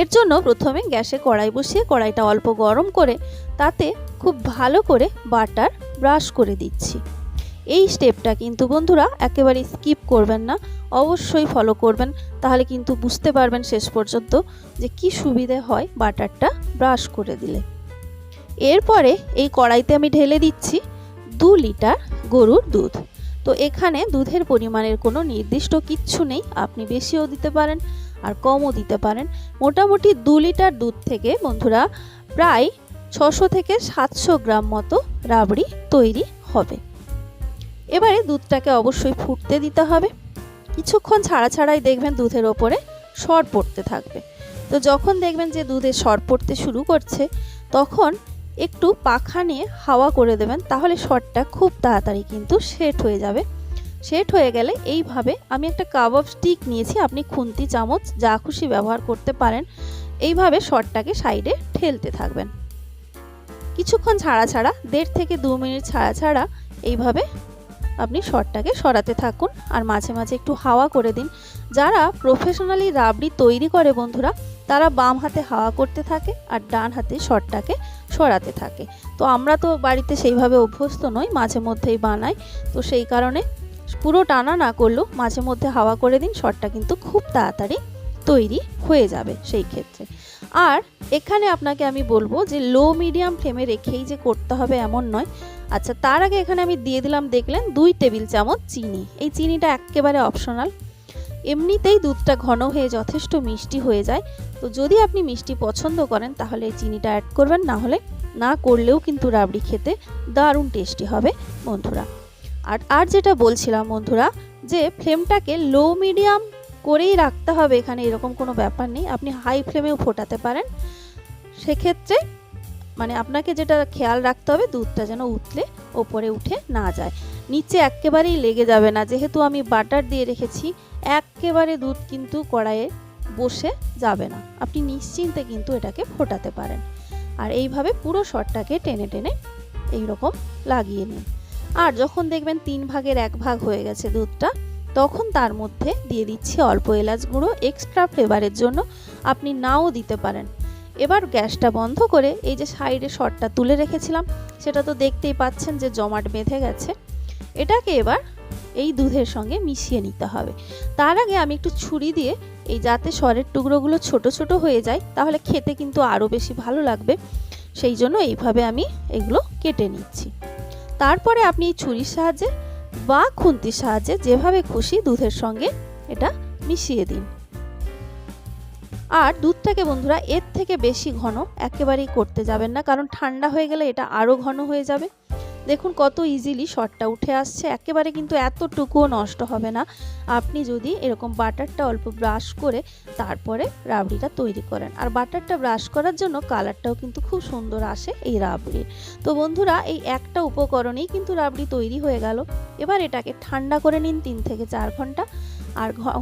এর জন্য প্রথমে গ্যাসে কড়াই বসিয়ে কড়াইটা অল্প গরম করে তাতে খুব ভালো করে বাটার ব্রাশ করে দিচ্ছি। এই স্টেপটা কিন্তু বন্ধুরা একেবারে স্কিপ করবেন না, অবশ্যই ফলো করবেন, তাহলে কিন্তু বুঝতে পারবেন শেষ পর্যন্ত যে কি সুবিধে হয় বাটারটা ব্রাশ করে দিলে। এরপরে এই কড়াইতে আমি ঢেলে দিচ্ছি দু লিটার গরুর দুধ। তো এখানে দুধের পরিমাণের কোনো নির্দিষ্ট কিচ্ছু নেই, আপনি বেশিও দিতে পারেন আর কমও দিতে পারেন। মোটামুটি দু লিটার দুধ থেকে বন্ধুরা প্রায় ছশো থেকে সাতশো গ্রাম মতো রাবড়ি তৈরি হবে। এবারে দুধটাকে অবশ্যই ফুটতে দিতে হবে। কিছুক্ষণ ছাড়া ছাড়াই দেখবেন দুধের ওপরে সর পড়তে থাকবে। তো যখন দেখবেন যে দুধে সর পড়তে শুরু করছে, তখন একটু পাখা নিয়ে হাওয়া করে দেবেন, তাহলে সরটা খুব তাড়াতাড়ি কিন্তু সেট হয়ে যাবে। সেট হয়ে গেলে এইভাবে আমি একটা কাবাব স্টিক নিয়েছি, আপনি খুন্তি, চামচ, যা খুশি ব্যবহার করতে পারেন। এইভাবে শটটাকে সাইডে ঠেলতে থাকবেন। কিছুক্ষণ ছাড়া ছাড়া দেড় থেকে দু মিনিট ছাড়া ছাড়া এইভাবে আপনি শটটাকে সরাতে থাকুন আর মাঝে মাঝে একটু হাওয়া করে দিন। যারা প্রফেশনালি রাবড়ি তৈরি করে বন্ধুরা, তারা বাম হাতে হাওয়া করতে থাকে আর ডান হাতে শটটাকে সরাতে থাকে। তো আমরা তো বাড়িতে সেইভাবে অভ্যস্ত নই, মাঝে মধ্যেই বানাই। তো সেই কারণে পুরো টানা না করলেও মাঝে মধ্যে হাওয়া করে দিন, শটটা কিন্তু খুব তাড়াতাড়ি তৈরি হয়ে যাবে সেই ক্ষেত্রে। আর এখানে আপনাকে আমি বলব যে লো, মিডিয়াম ফ্লেমে রেখেই যে করতে হবে এমন নয়। আচ্ছা তার আগে এখানে আমি দিয়ে দিলাম, দেখলেন দুই টেবিল চামচ চিনি। এই চিনিটা একেবারে অপশনাল। এমনিতেই দুধটা ঘন হয়ে যথেষ্ট মিষ্টি হয়ে যায়। তো যদি আপনি মিষ্টি পছন্দ করেন, তাহলে এই চিনিটা অ্যাড করবেন। না হলে না করলেও কিন্তু রাবড়ি খেতে দারুণ টেস্টি হবে, বন্ধুরা। আর আর যেটা বলছিলাম বন্ধুরা, যে ফ্লেমটাকে লো মিডিয়াম করেই রাখতে হবে এখানে, এরকম কোনো ব্যাপার নেই। আপনি হাই ফ্লেমেও ফোটাতে পারেন। সেক্ষেত্রে মানে আপনাকে যেটা খেয়াল রাখতে হবে, দুধটা যেন উতলে, ওপরে উঠে না যায়। নিচে একেবারেই লেগে যাবে না। যেহেতু আমি বাটার দিয়ে রেখেছি, একেবারে দুধ কিন্তু কড়াইয়ে বসে যাবে না। আপনি নিশ্চিন্তে কিন্তু এটাকে ফোটাতে পারেন। আর এইভাবে পুরো শটটাকে টেনে টেনে এইরকম লাগিয়ে নিন। আর যখন দেখবেন তিন ভাগের এক ভাগ হয়ে গেছে দুধটা, তখন তার মধ্যে দিয়ে দিচ্ছি অল্প এলাচ গুঁড়ো এক্সট্রা ফ্লেভারের জন্য আপনি নাও দিতে পারেন। এবার গ্যাসটা বন্ধ করে এই যে সাইডে শটটা তুলে রেখেছিলাম, সেটা তো দেখতেই পাচ্ছেন যে জমাট বেঁধে গেছে। এটাকে এবার এই দুধের সঙ্গে মিশিয়ে নিতে হবে। তার আগে আমি একটু ছুরি দিয়ে এই যাতে সরের টুকরোগুলো ছোট ছোট হয়ে যায়, তাহলে খেতে কিন্তু আরও বেশি ভালো লাগবে। সেই জন্য এইভাবে আমি এগুলো কেটে নিচ্ছি। তারপরে আপনি ছুরির সাহায্যে বা খুন্তির সাহায্যে যেভাবে খুশি দুধের সঙ্গে এটা মিশিয়ে দিন। আর দুধটাকে বন্ধুরা, এর থেকে বেশি ঘন একেবারেই করতে যাবেন না, কারণ ঠান্ডা হয়ে গেলে এটা আরও ঘন হয়ে যাবে। দেখুন কত ইজিলি শটটা উঠে আসছে। একেবারে কিন্তু এতটুকুও নষ্ট হবে না। আপনি যদি এরকম বাটারটা অল্প ব্রাশ করে তারপরে রাবড়িটা তৈরি করেন। আর বাটারটা ব্রাশ করার জন্য কালারটাও কিন্তু খুব সুন্দর আসে এই রাবড়ির। তো বন্ধুরা, এই একটা উপকরণেই কিন্তু রাবড়ি তৈরি হয়ে গেল। এবার এটাকে ঠান্ডা করে নিন তিন থেকে চার ঘণ্টা। আর